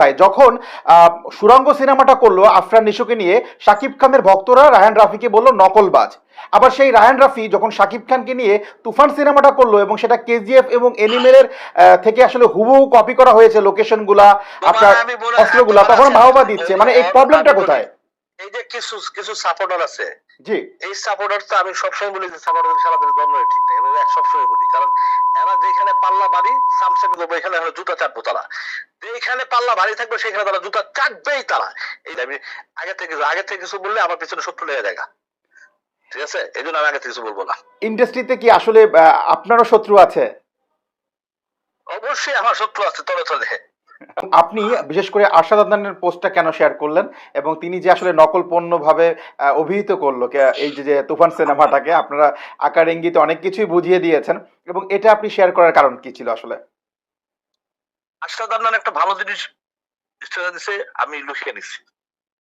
তাই যখন সুরঙ্গ সিনেমাটা করল আফরান নিশোকে নিয়ে শাকিব খানের ভক্তরা রায়ান রাফিকে বলল নকলবাজ। আবার সেই রায়ান রাফি যখন শাকিব খানকে নিয়ে তুফান সিনেমাটা করল এবং সেটা কেজিএফ এবং এনিমেলের থেকে আসলে হুবহু কপি করা হয়েছে লোকেশনগুলা আপনার আমি বলে- অস্ত্রগুলা তখন বাহবা দিচ্ছে। মানে এই প্রবলেমটা কোথায়? এই যে কিছু কিছু সাপোর্টার আছে। জি। এই সাপোর্টার তো আমি সবসময় বলি যে সাপোর্টার সারাদের জন্ম ঠিক নাই। আমি সবসময় বলি। কারণ পাল্লা বাড়ি সামসামি করব এখানে হলো জুতা চাটবো তারা। যেখানে পাল্লা ভারী থাকবে সেখানে তারা জুতা চাটবেই তারা। এই আমি আগে থেকে আগে থেকে কিছু বললে আমার পিছনে শত্রু লেগে দেখা ঠিক আছে? এই জন্য আমি আগে থেকে কিছু বলব না। ইন্ডাস্ট্রিতে কি আসলে আপনারও শত্রু আছে? অবশ্যই আমার শত্রু আছে তলে তলে। আপনি বিশেষ করে আরশাদ আদনানের পোস্টটা কেন শেয়ার করলেন এবং তিনি যে আসলে নকল পণ্য ভাবে অভিহিত করল এই যে তুফান সিনেমাটাকে আপনারা আকার ইঙ্গিতে অনেক কিছুই বুঝিয়ে দিয়েছেন এবং এটা আপনি শেয়ার করার কারণ কি ছিল আসলে? আশরাদ আদনান একটা ভালো জিনিস আমি লুকিয়ে নিচ্ছি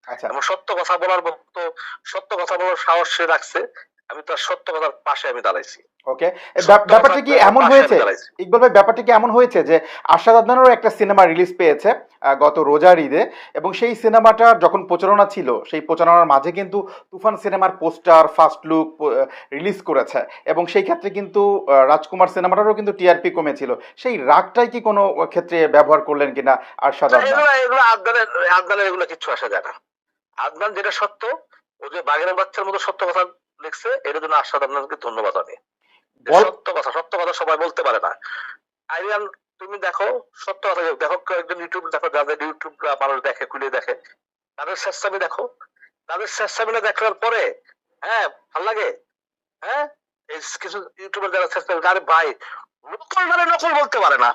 আচ্ছা। এবং সত্য কথা বলার মতো সত্য কথা বলার সাহস সে রাখছে আমি তার সত্য কথার পাশে আমি দাঁড়াইছি। ওকে ব্যাপারটা কি এমন হয়েছে? ইকবাল ভাই ব্যাপারটা কি এমন হয়েছে যে আরশাদ আদনানেরও একটা সিনেমা রিলিজ পেয়েছে গত রোজার ঈদে এবং সেই সিনেমাটা যখন প্রচারণা ছিল সেই প্রচারণার মাঝে কিন্তু তুফান সিনেমার পোস্টার ফার্স্ট লুক রিলিজ করেছে। এবং সেই ক্ষেত্রে কিন্তু রাজকুমার সিনেমাটারও কিন্তু টিআরপি কমেছিল। সেই রাগটাই কি কোনো ক্ষেত্রে ব্যবহার করলেন কিনা আরশাদ আদনান? এগুলো আদনানের আদনানের এগুলো কিচ্ছু আসা যায় না। আদনান যেটা সত্য ও যে বাঘের বাচ্চার মতো সত্য কথা লিখছে এর জন্য আশাদ আদনানকে ধন্যবাদ আমি। সত্য কথা সত্য কথা সবাই বলতে পারে না। আইরিয়ান তুমি দেখো সত্য কথা দেখো একজন ইউটিউব দেখো যাদের ইউটিউব মানুষ দেখে খুলে দেখে তাদের শেষসামি দেখো। তাদের শেষসামিটা দেখার পরে হ্যাঁ ভালো লাগে? হ্যাঁ? এই কিছু ইউটিউবার যারা শেষসামি আরে ভাই নকল মানে নকল বলতে পারে না।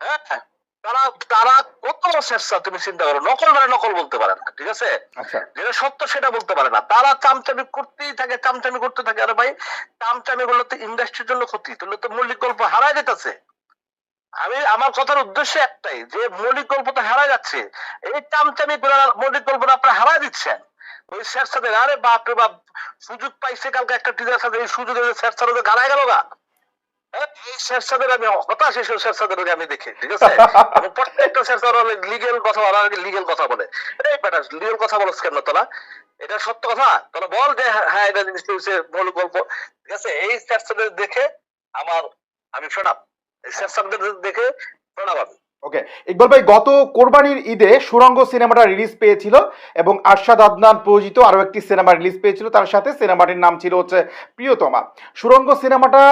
হ্যাঁ? তারা তারা কত শেষসা তুমি চিন্তা করো নকল মানে নকল বলতে পারে না ঠিক আছে? আচ্ছা। যেটা সত্য সেটা বলতে পারে না। তারা চামচামি করতেই থাকে চামচামি করতে থাকে। আরে ভাই চামচামি করলে তো ইন্ডাস্ট্রির জন্য ক্ষতি তাহলে তো মৌলিক গল্প হারায় যেতেছে। আমি আমার কথার উদ্দেশ্য একটাই যে মৌলিক গল্প তো হারায় যাচ্ছে। এই চামচামি মৌলিক গল্পটা আপনারা হারায় দিচ্ছেন। ওই স্যার সাথে আরে বাপ রে বাপ সুযোগ পাইছে কালকে একটা টিচার সাথে এই সুযোগে স্যার সাথে গাড়ায় গেল গা। এই স্যার আমি হতাশ এসে স্যার আমি দেখি ঠিক আছে? এবং প্রত্যেকটা লিগেল কথা বলে লিগেল কথা বলে। এই লিগেল কথা বলছ কেন তোরা? এটা সত্য কথা? তাহলে বল যে হ্যাঁ, হ্যাঁ এটা জিনিস হচ্ছে মূল গল্প। ঠিক আছে? এই দেখে আমার আমি এই সাথে দেখে প্রণাম আমি। ওকে ইকবাল ভাই, গত কোরবানির ঈদে সুরঙ্গ সিনেমাটা রিলিজ পেয়েছিল এবং আরশাদ আদনান প্রযোজিত আরও একটি সিনেমা রিলিজ পেয়েছিল। তার সাথে সিনেমাটির নাম ছিল হচ্ছে প্রিয়তমা। সুরঙ্গ সিনেমাটা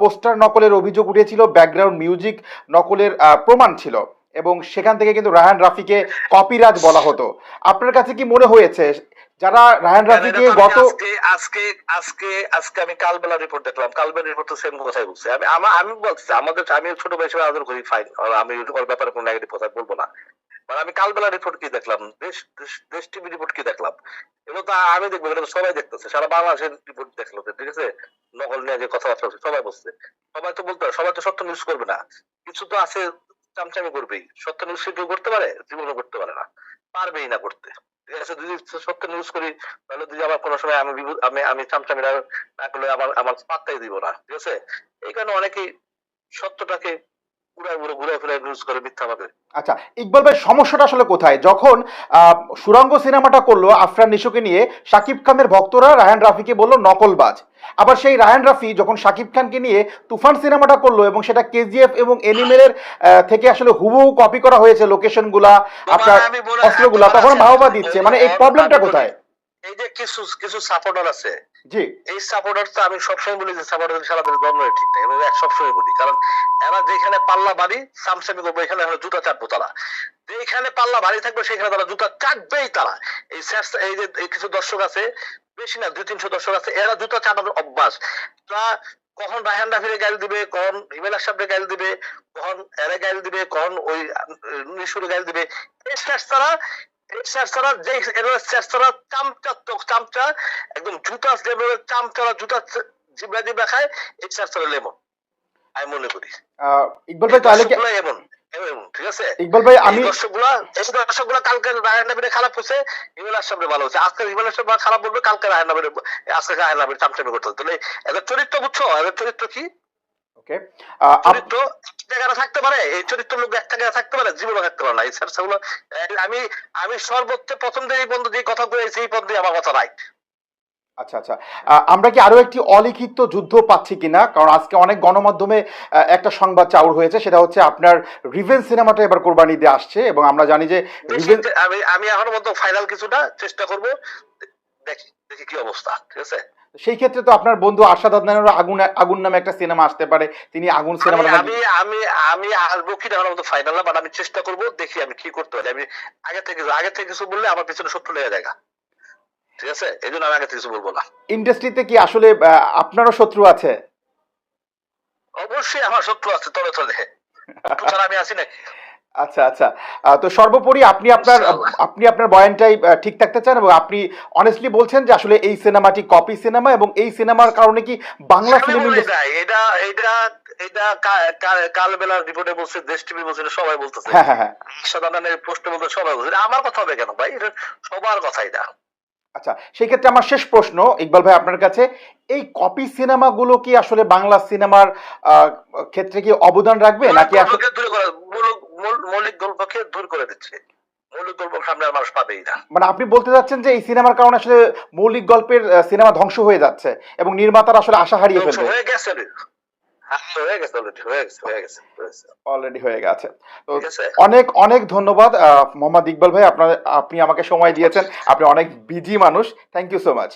পোস্টার নকলের অভিযোগ উঠেছিল ব্যাকগ্রাউন্ড মিউজিক নকলের প্রমাণ ছিল এবং সেখান থেকে কিন্তু রায়হান রাফিকে কপিরাজ বলা হতো। আপনার কাছে কি মনে হয়েছে যারা রাফিকে আমি গত আজকে আজকে আজকে আমি কালবেলা রিপোর্ট দেখলাম। কালবেলা রিপোর্ট তো সেম কথাই বলছে। আমি আমি বলছি আমাদের আমি ছোট আদর করি ফাইন আমি ওর ব্যাপারে কোনো নেগেটিভ কথা বলব না। মানে আমি কালবেলা রিপোর্ট কি দেখলাম? দেশ দেশ- টিভি রিপোর্ট কি দেখলাম? এগুলো তো আমি দেখব এটা সবাই দেখতেছে। সারা বাংলাদেশের রিপোর্ট দেখল ঠিক আছে? নকল নিয়ে যে কথাবার্তা হচ্ছে সবাই বলছে। সবাই তো বলতে সবাই তো সত্য নিউজ করবে না। কিছু তো আছে চামচামি করবেই। সত্য নিউজ কেউ করতে পারে? জীবনে করতে পারে না। পারবেই না করতে। ঠিক আছে, যদি সত্য নিউজ করি, তাহলে যদি আবার কোনো সময় আমি বিপদ- আমি আমি চামচামি না করলে আমার আমার পাত্তাই দিব না। ঠিক আছে? এই কারণে অনেকেই সত্যটাকে ভাবে। আচ্ছা ইকবাল ভাই সমস্যাটা আসলে কোথায়? যখন সুরঙ্গ সিনেমাটা করল আফরান নিশোকে নিয়ে শাকিব খানের ভক্তরা রায়ান রাফিকে বলল নকলবাজ। আবার সেই রায়ান রাফি যখন শাকিব খানকে নিয়ে তুফান সিনেমাটা করল এবং সেটা কেজিএফ এবং এনিমেলের থেকে আসলে হুবহু কপি করা হয়েছে লোকেশনগুলা আপনার অস্ত্রগুলা তখন বাহবা দিচ্ছে। মানে এই প্রবলেমটা কোথায়? এই যে কিছু কিছু সাপোর্টার আছে। জি। এই সাপোর্টার তো আমি সবসময় বলি যে সাপোর্টার সারাদের জন্ম ঠিক নাই এক সবসময় বলি কারণ এরা যেখানে পাল্লা বাড়ি সামসামি করব এখানে জুতা চাটবো তারা। যেখানে পাল্লা ভারী থাকবে সেখানে তারা জুতা চাটবেই তারা। এই এই যে কিছু দর্শক আছে বেশি না দুই তিনশো দর্শক আছে এরা জুতা চাটানোর অভ্যাস। তারা কখন রায়হান রাফিরে গাইল দিবে কখন হিমেল আশরাফে গাইল দিবে কখন এরে গাইল দিবে কখন ওই নিশুরে গাইল দিবে এই স্যার এই স্যার যে এরা চামচা চামচা একদম জুতা লেমনের চামচারা জুতা জিবরা জিবরা খায় এই স্যার লেমন আমি মনে করি। ইকবাল ভাই তাহলে কি এমন এমন ঠিক আছে? ইকবাল ভাই আমি দর্শকগুলা এই দর্শকগুলা কালকে রায়হান নবীরে খারাপ হচ্ছে ভালো হচ্ছে আজকে আশরাফ খারাপ বলবে কালকে রায়হান নবীরে আজকে রায়হান নবীর চামচামি করতে তাহলে এদের চরিত্র বুঝছ? এদের চরিত্র কি? ওকে চরিত্র এক জায়গায় থাকতে পারে এই চরিত্র লোক এক জায়গায় থাকতে পারে থাকতে পারে না। এই চর্চাগুলো আমি আমি সর্বোচ্চ প্রথম থেকে এই পর্যন্ত যে কথা বলেছি এই পর্যন্ত আমার কথা রাইট আচ্ছা আচ্ছা। আমরা কি আরও একটি অলিখিত যুদ্ধ পাচ্ছি কিনা? কারণ আজকে অনেক গণমাধ্যমে একটা সংবাদ চাউর হয়েছে সেটা হচ্ছে আপনার রিভেন সিনেমাটা এবার কোরবানি দিয়ে আসছে এবং আমরা জানি যে আমি আমি এখনও ফাইনাল কিছুটা চেষ্টা করব। দেখি দেখি কি অবস্থা ঠিক আছে? সেই ক্ষেত্রে তো আপনার বন্ধু আশাদ আদনানেরও আগুন আগুন নামে একটা সিনেমা আসতে পারে। তিনি আগুন আমি আমি আমি আমি আসব কি না এখনও মতো ফাইনাল না বাট আমি চেষ্টা করব দেখি আমি কি করতে পারি। আমি আগে থেকে আগে থেকে কিছু বললে আমার পিছনে শত্রু লেগে যায় ঠিক আছে? এই জন্য আমি আগে থেকে কিছু বলব না। ইন্ডাস্ট্রিতে কি আসলে আপনারও শত্রু আছে? অবশ্যই আমার শত্রু আছে তলে তলে আমি আছি নাকি আচ্ছা আচ্ছা। তো সর্বোপরি আপনি আপনার আপনি আপনার বয়ানটাই ঠিক থাকতে চান এবং আপনি অনেস্টলি বলছেন যে আসলে এই সিনেমাটি কপি সিনেমা এবং এই সিনেমার কারণে কি বাংলা ফিল্ম এটা এটা এটা কালবেলার রিপোর্টে বলছে দেশ টিভি বলছে সবাই বলতেছে। হ্যাঁ হ্যাঁ হ্যাঁ। সাধারণের পোস্টে বলতে সবাই বলছে। আমার কথা হবে কেন ভাই? এটা সবার কথা এটা। আচ্ছা সেই ক্ষেত্রে আমার শেষ প্রশ্ন ইকবাল ভাই আপনার কাছে এই কপি সিনেমাগুলো কি আসলে বাংলা সিনেমার আহ, ক্ষেত্রে কি অবদান রাখবে? নাকি আসলে মৌলিক গল্পকে দূর করে দিচ্ছে। মৌলিক গল্প সামনে আর মানুষ পাবেই না। মানে আপনি বলতে চাচ্ছেন যে এই সিনেমার কারণে আসলে মৌলিক গল্পের সিনেমা ধ্বংস হয়ে যাচ্ছে এবং নির্মাতারা আসলে আশা হারিয়ে ফেলবে। হয়ে গেছে হ্যাঁ, হয়ে গেছে। অলরেডি হয়ে গেছে তো অনেক অনেক ধন্যবাদ মোহাম্মদ ইকবাল ভাই। আপনার আপনি আমাকে সময় দিয়েছেন। আপনি অনেক বিজি মানুষ। Thank you so much